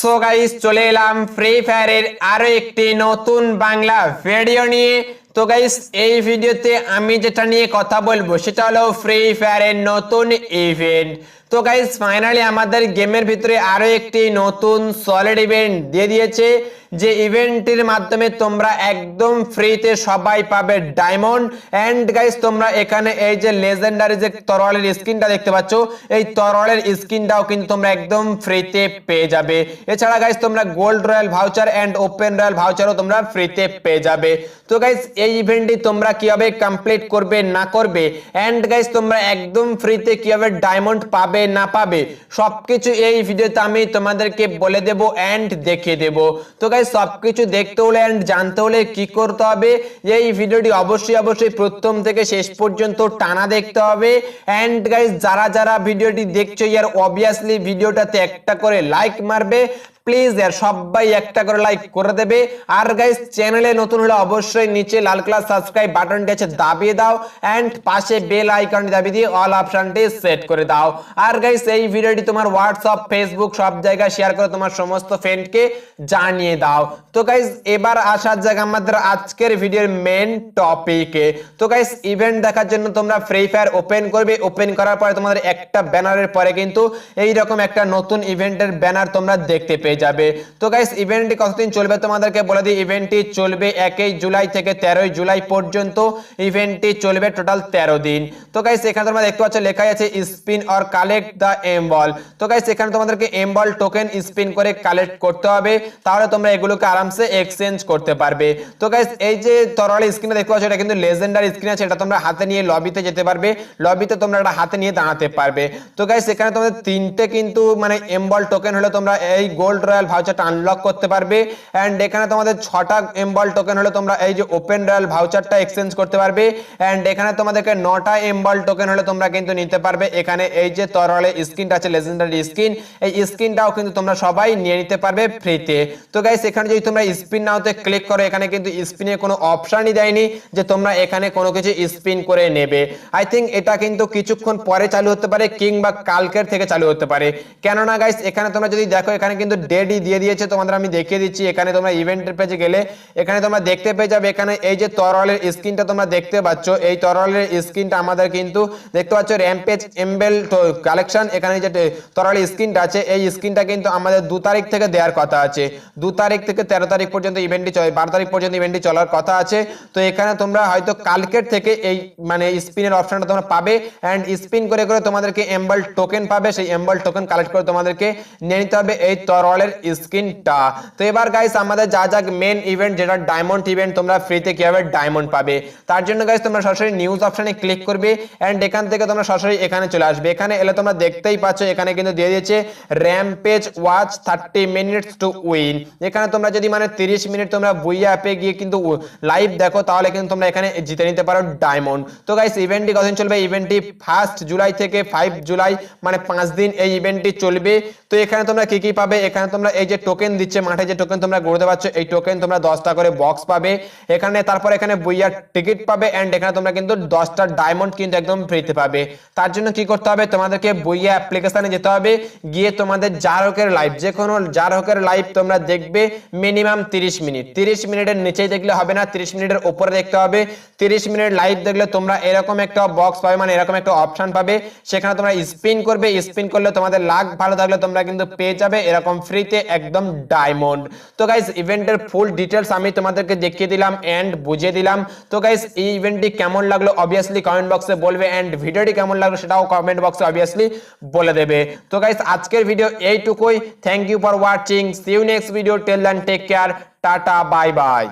So guys চলে এলাম free ফায়ারের আরও একটি নতুন বাংলা ভিডিও নিয়ে। তো গাইস এই ভিডিওতে আমি যেটা নিয়ে কথা বলব, সেটা হলো ফ্রি ফায়ারের নতুন ইভেন্ট তো গাইস ফাইনালি আমাদের গেমের ভিতরে আরও একটি নতুন সলিড ইভেন্ট দিয়ে দিয়েছে, যে ইভেন্টটির মাধ্যমে তোমরা একদম ফ্রিতে সবাই পাবে ডায়মন্ড এন্ড গাইস তোমরা এখানে এই যে লেজেন্ডারি যে তরোয়ালের স্কিনটা দেখতে পাচ্ছ, এই তরোয়ালের স্কিনটাও কিন্তু তোমরা একদম ফ্রিতে পেয়ে যাবে। এছাড়া গাইস তোমরা gold royal voucher and open royal ভাউচারও তোমরা ফ্রিতে পেয়ে যাবে। তো গাইস এই ইভেন্টটি তোমরা কীভাবে কমপ্লিট করবে, না করবে? এন্ড গাইস তোমরা একদম ফ্রিতে কীভাবে ডায়মন্ড পাবে না পাবে, সবকিছু এই ভিডিওতে আমি তোমাদেরকে বলে দেব এন্ড দেখিয়ে দেব। তো গাইস সবকিছু দেখতে হলে এন্ড জানতে হলে কি করতে হবে? এই ভিডিওটি অবশ্যই অবশ্যই প্রথম থেকে শেষ পর্যন্ত টানা দেখতে হবে। এন্ড গাইস যারা যারা ভিডিওটি দেখছ ইয়ার অবভিয়াসলি ভিডিওটাতে একটা করে লাইক মারবে। প্লিজ यार সবাই একটা করে লাইক করে দেবে। আর গাইস চ্যানেলে নতুন হলে অবশ্যই নিচে লাল কালার সাবস্ক্রাইব বাটনটি আছে, দাবিয়ে দাও। এন্ড পাশে বেল আইকনটি দাবিয়ে দিয়ে অল অপশনটি সেট করে দাও। আর গাইস এই ভিডিওটি তোমার হোয়াটসঅ্যাপ ফেসবুক সব জায়গায় শেয়ার করে তোমার সমস্ত ফ্রেন্ডকে জানিয়ে দাও। তো গাইস এবার আসার জায়গা আমাদের আজকের ভিডিওর মেন টপিকে তো গাইস ইভেন্ট দেখার জন্য তোমরা ফ্রি ফায়ার ওপেন করবে। ওপেন করার পরে তোমাদের একটা ব্যানারের পরে কিন্তু এই রকম একটা নতুন ইভেন্টের ব্যানার তোমরা দেখতে পেয়ে যাবে। তো গাইস ইভেন্টটি কতদিন চলবে তোমাদেরকে বলে দিই। ইভেন্টটি চলবে একই জুলাই থেকে তেরোই জুলাই পর্যন্ত। ইভেন্টটি চলবে টোটাল তেরো দিন। তো গাইস এখানে তোমরা দেখতে পাচ্ছ লেখাই আছে spin or collect the M ball তো গাইস এখানে তোমাদেরকে এম বল টোকেন স্পিন করে কালেক্ট করতে হবে। তাহলে তোমরা এগুলোকে আরামসে এক্সচেঞ্জ করতে পারবে। তো গাইস এই যে তরল স্ক্রিনে দেখতে পাচ্ছ, এটা কিন্তু লেজেন্ডার স্ক্রিন আছে। এটা তোমরা হাতে নিয়ে লবিতে যেতে পারবে। লবিতে তোমরা এটা হাতে নিয়ে দাঁড়াতে পারবে। তো গাইস এখানে তোমাদের তিনটে কিন্তু মানে এম বল টোকেন হলে তোমরা এই গোল্ড রয়্যাল ভাউচারটা আনলক করতে পারবে। এন্ড এখানে তোমাদের ছটা এম বল টোকেন হলে তোমরা এই যে ওপেন রয়্যাল ভাউচারটা এক্সচেঞ্জ করতে পারবে। এন্ড এখানে তোমাদেরকে নটা এম বল টোকেন হলে তোমরা কিন্তু নিতে পারবে। এখানে এই যে তরলে স্কিনটা আছে লেজেন্ডারি স্কিন এই স্কিনটাও কিন্তু তোমরা সবাই নিয়ে নিতে পারবে ফ্রিতে তো গাইস এখানে যদি তোমরা স্পিন নাওতে ক্লিক করো, এখানে কিন্তু স্পিনে কোনো অপশনই দেয়নি যে তোমরা এখানে কোনো কিছু স্পিন করে নেবে। আই থিঙ্ক এটা কিন্তু কিছুক্ষণ পরে চালু হতে পারে কিংবা কালকের থেকে চালু হতে পারে। কেননা গাইস এখানে তোমরা যদি দেখো, এখানে কিন্তু ডেডই দিয়ে দিয়েছে, তোমাদের আমি দেখিয়ে দিচ্ছি। এখানে তোমরা ইভেন্টের পেজে গেলে, এখানে তোমরা দেখতে পেয়ে যাবে, এখানে এই যে তরলের স্ক্রিনটা তোমরা দেখতে পাচ্ছ, এই তরলের স্ক্রিনটা আমাদের কিন্তু দেখতে পাচ্ছ র্যাম্পেজ এমবেল কালেকশন। এখানে যে তরলের স্ক্রিনটা আছে, এই স্ক্রিনটা কিন্তু আমাদের দু তারিখ থেকে দেওয়ার কথা আছে। দু তারিখ থেকে তেরো তারিখ পর্যন্ত ইভেন্টটি চলে, বারো তারিখ পর্যন্ত ইভেন্টটি চলার কথা আছে। তো এখানে তোমরা হয়তো কালকের থেকে এই মানে স্পিনের অপশনটা তোমরা পাবে অ্যান্ড স্পিন করে করে তোমাদেরকে এম্বল টোকেন পাবে। সেই এম্বল টোকেন কালেক্ট করে তোমাদেরকে নিয়ে নিতে হবে এই তরলের স্ক্রিনটা। তো এবার গাইস আমাদের যা যা মেন ইভেন্ট যেটা ডায়মন্ড ইভেন্ট তোমরা ফ্রিতে কীভাবে ডায়মন্ড পাবে? তার জন্য গাইস তোমরা সরাসরি নিউজ অপশনে ক্লিক করবে অ্যান্ড এখান থেকে তোমরা সরাসরি এখানে চলে আসবে। এখানে এলে তোমরা দেখতেই পাচ্ছ, এখানে কিন্তু দিয়ে দিয়েছে rampage watch thirty minutes to win এখানে তোমরা যদি মানে তিরিশ মিনিট তোমরা বুইয়া অ্যাপে গিয়ে কিন্তু লাইভ দেখো, তাহলে কিন্তু তোমরা এখানে জিতে নিতে পারো ডায়মন্ড তো গাইস ইভেন্টটি কতদিন চলবে? ইভেন্টটি ফার্স্ট জুলাই থেকে ফাইভ জুলাই মানে পাঁচ দিন এই ইভেন্টটি চলবে। তো এখানে তোমরা কি কি পাবে? এখানে তোমরা এই যে টোকেন দিচ্ছে, মাঠে যে টোকেন তোমরা গড়তে পারছ, এই টোকেন তোমরা দশটা করে বক্স পাবে। এখানে তারপর এখানে বইয়ার টিকিট পাবে এন্ড এখানে তোমরা কিন্তু দশটা ডায়মন্ড কিন্তু একদম ফ্রিতে পাবে। তার জন্য কি করতে হবে? তোমাদেরকে বইয়া অ্যাপ্লিকেশনে যেতে হবে। গিয়ে তোমাদের যার হকের লাইভ যে কোনো যার হকের লাইভ তোমরা দেখবে মিনিমাম তিরিশ মিনিট। তিরিশ মিনিটের নিচেই দেখলে হবে না, তিরিশ মিনিটের উপরে দেখতে হবে। তিরিশ মিনিট লাইভ দেখলে তোমরা এরকম একটা বক্স পাবে মানে এরকম একটা অপশন পাবে। সেখানে তোমরা স্পিন করবে স্পিন করলে তোমাদের লাখ ভালো থাকলে তোমরা কিন্তু পেয়ে যাবে এরকম ফ্রিতে একদম ডায়মন্ড তো গাইস ইভেন্টের ফুল ডিটেলস আমি তোমাদেরকে দেখিয়ে দিলাম এন্ড বুঝিয়ে দিলাম। তো গাইস এই ইভেন্টটি কেমন লাগল? অবভিয়াসলি কমেন্ট বক্সে বলবে এন্ড ভিডিওটি কেমন লাগল সেটাও কমেন্ট বক্সে অবভিয়াসলি বলে দেবে। তো গাইস আজকের ভিডিও এইটুকুই। Thank you for watching see you next video till then take care tata bye bye